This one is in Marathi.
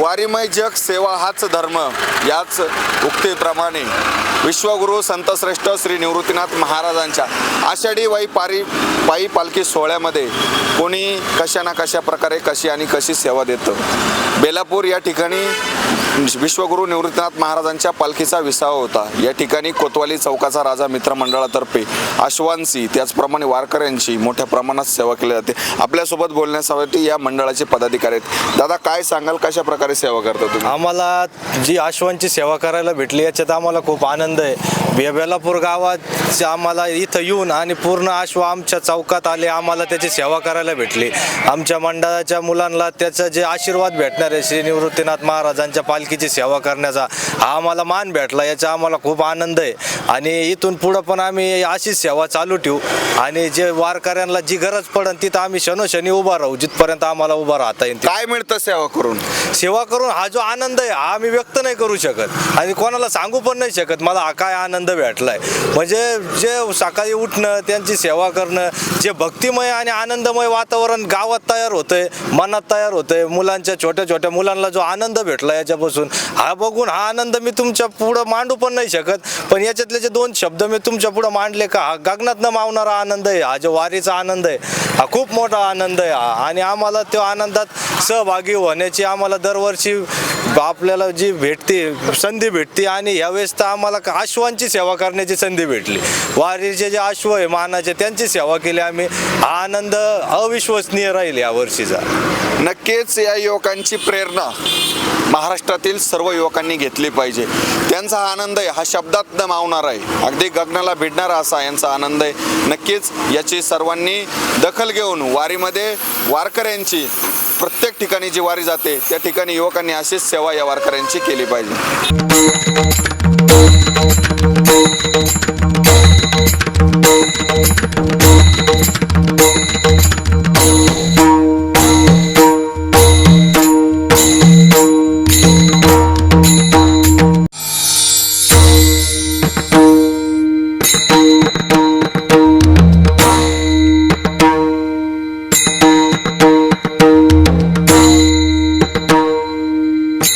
वारीमय जग सेवा हाच धर्म याच उक्तीप्रमाणे विश्वगुरू संतश्रेष्ठ श्री निवृत्तीनाथ महाराजांच्या आषाढी वाई पारी पायी पालखी सोहळ्यामध्ये कोणी कशा ना कशा प्रकारे कशी आणि कशी सेवा देतं? बेलापूर या ठिकाणी म्हणजे विश्वगुरू निवृत्तीनाथ महाराजांच्या पालखीचा विसावा होता. या ठिकाणी कोतवाली चौकाचा राजा मित्रमंडळातर्फे मंडळातर्फे त्याचप्रमाणे वारकऱ्यांची मोठ्या प्रमाणात सेवा केली जाते. आपल्यासोबत बोलण्यासाठी या मंडळाचे पदाधिकारी आहेत. दादा काय सांगाल? कशा प्रकारे सेवा करता तुम्ही? आम्हाला जी आश्वांची सेवा करायला भेटली याच्यात आम्हाला खूप आनंद आहे. बे- बेलापूर गावात आम्हाला इथं येऊन आणि पूर्ण आश्व आमच्या चौकात आले आम्हाला त्याची सेवा करायला भेटली. आमच्या मंडळाच्या मुलांना त्याचा जे आशीर्वाद भेटणार आहे श्री निवृत्तीनाथ महाराजांच्या पालखीची सेवा करण्याचा हा आम्हाला मान भेटला याचा आम्हाला खूप आनंद आहे. आणि इथून पुढं पण आम्ही अशीच सेवा चालू ठेवू. आणि जे वारकऱ्यांना जी गरज पडेल तिथं आम्ही शनोशनी उभा राहू जिथपर्यंत आम्हाला उभा राहता येईल काय मिळतं सेवा करून? सेवा करून हा जो आनंद आहे हा मी व्यक्त नाही करू शकत. आणि कोणाला सांगू पण नाही शकत मला हा काय आनंद भेटलाय. म्हणजे जे सकाळी उठणं त्यांची सेवा करणं जे भक्तिमय आणि आनंदमय वातावरण गावात तयार होतंय मनात तयार होतंय मुलांच्या छोट्या छोट्या मुलांना जो आनंद भेटला याच्यापासून हा बघून हा आनंद मी तुमच्या पुढं मांडू पण नाही शकत. पण याच्यातले जे दोन शब्द मी तुमच्या पुढं मांडले का हा गगनात न मावणारा आनंद आहे हा जो वारीचा आनंद आहे हा खूप मोठा आनंद आहे. हा आणि आम्हाला तो आनंदात सहभागी होण्याची आम्हाला दरवर्षी आपल्याला जी भेटते संधी भेटते आणि यावेळेस तर आम्हाला अश्वांची सेवा करण्याची संधी भेटली. वारीचे जे अश्व आहे मानाचे त्यांची सेवा केली आम्ही. हा आनंद अविश्वसनीय राहील या वर्षीचा. नक्कीच या युवकांची प्रेरणा महाराष्ट्रातील सर्व युवकांनी घेतली पाहिजे. त्यांचा आनंद आहे हा शब्दात न मावणार आहे. अगदी गगनाला भिडणारा असा यांचा आनंद आहे. नक्कीच याची सर्वांनी दखल घेऊन वारीमध्ये वारकऱ्यांची प्रत्येक ठिकाणी जी वारी जाते त्या ठिकाणी युवकांनी अशीच सेवा या वारकऱ्यांची केली पाहिजे.